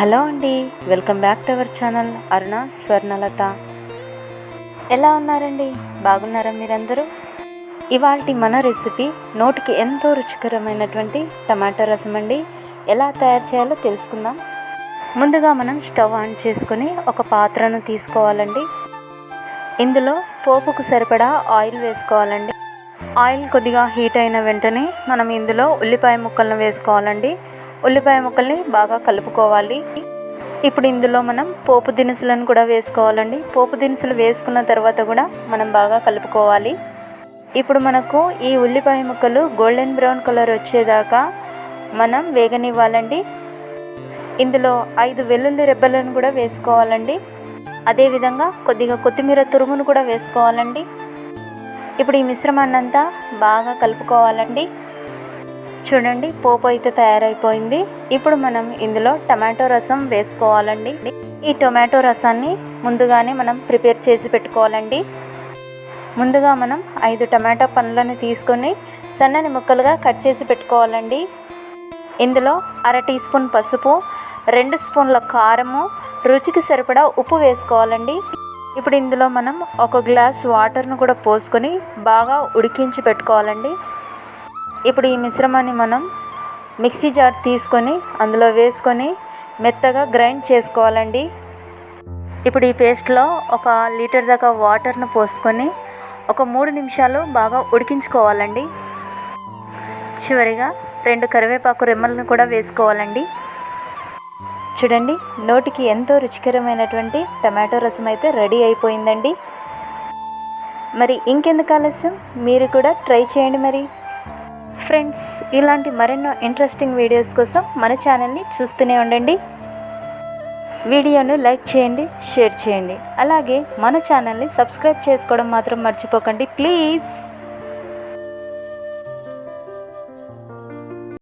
Hello అండి welcome back to our channel Aruna Swarnalatha. ఎలా ఉన్నారండి? బాగున్నారా మీరందరూ? ఇవాళ మన రెసిపీ నోటికి ఎంతో రుచికరమైనటువంటి టమాటా రసం అండి. ఎలా తయారు చేయాలో తెలుసుకుందాం. ముందుగా మనం స్టవ్ ఆన్ చేసుకొని ఒక పాత్రను తీసుకోవాలండి. ఇందులో పోపుకు సరిపడా ఆయిల్ వేసుకోవాలండి. ఆయిల్ కొద్దిగా హీట్ అయిన వెంటనే మనం ఇందులో ఉల్లిపాయ ముక్కలను వేసుకోవాలండి. ఉల్లిపాయ ముక్కల్ని బాగా కలుపుకోవాలి. ఇప్పుడు ఇందులో మనం పోపు దినుసులను కూడా వేసుకోవాలండి. పోపు దినుసులు వేసుకున్న తర్వాత కూడా మనం బాగా కలుపుకోవాలి. ఇప్పుడు మనకు ఈ ఉల్లిపాయ ముక్కలు గోల్డెన్ బ్రౌన్ కలర్ వచ్చేదాకా మనం వేగనివ్వాలండి. ఇందులో ఐదు వెల్లుల్లి రెబ్బలను కూడా వేసుకోవాలండి. అదేవిధంగా కొద్దిగా కొత్తిమీర తురుమును కూడా వేసుకోవాలండి. ఇప్పుడు ఈ మిశ్రమాన్నంతా బాగా కలుపుకోవాలండి. చూడండి పోపు అయితే తయారైపోయింది. ఇప్పుడు మనం ఇందులో టమాటో రసం వేసుకోవాలండి. ఈ టొమాటో రసాన్ని ముందుగానే మనం ప్రిపేర్ చేసి పెట్టుకోవాలండి. ముందుగా మనం ఐదు టమాటా పండ్లను తీసుకొని సన్నని ముక్కలుగా కట్ చేసి పెట్టుకోవాలండి. ఇందులో అర టీ స్పూన్ పసుపు రెండు స్పూన్ల కారము రుచికి సరిపడా ఉప్పు వేసుకోవాలండి. ఇప్పుడు ఇందులో మనం ఒక గ్లాస్ వాటర్ను కూడా పోసుకొని బాగా ఉడికించి పెట్టుకోవాలండి. ఇప్పుడు ఈ మిశ్రమాన్ని మనం మిక్సీ జార్ తీసుకొని అందులో వేసుకొని మెత్తగా గ్రైండ్ చేసుకోవాలండి. ఇప్పుడు ఈ పేస్ట్లో ఒక లీటర్ దాకా వాటర్ను పోసుకొని ఒక మూడు నిమిషాలు బాగా ఉడికించుకోవాలండి. చివరిగా రెండు కరివేపాకు రెమ్మలను కూడా వేసుకోవాలండి. చూడండి నోటికి ఎంతో రుచికరమైనటువంటి టమాటో రసం అయితే రెడీ అయిపోయిందండి. మరి ఇంకెందుకు ఆలస్యం? మీరు కూడా ట్రై చేయండి మరి. ఫ్రెండ్స్ ఇలాంటి మరెన్నో ఇంట్రెస్టింగ్ వీడియోస్ కోసం మన ఛానల్ని చూస్తూనే ఉండండి. వీడియోను లైక్ చేయండి షేర్ చేయండి. అలాగే మన ఛానల్ని సబ్స్క్రైబ్ చేసుకోవడం మాత్రం మర్చిపోకండి. ప్లీజ్!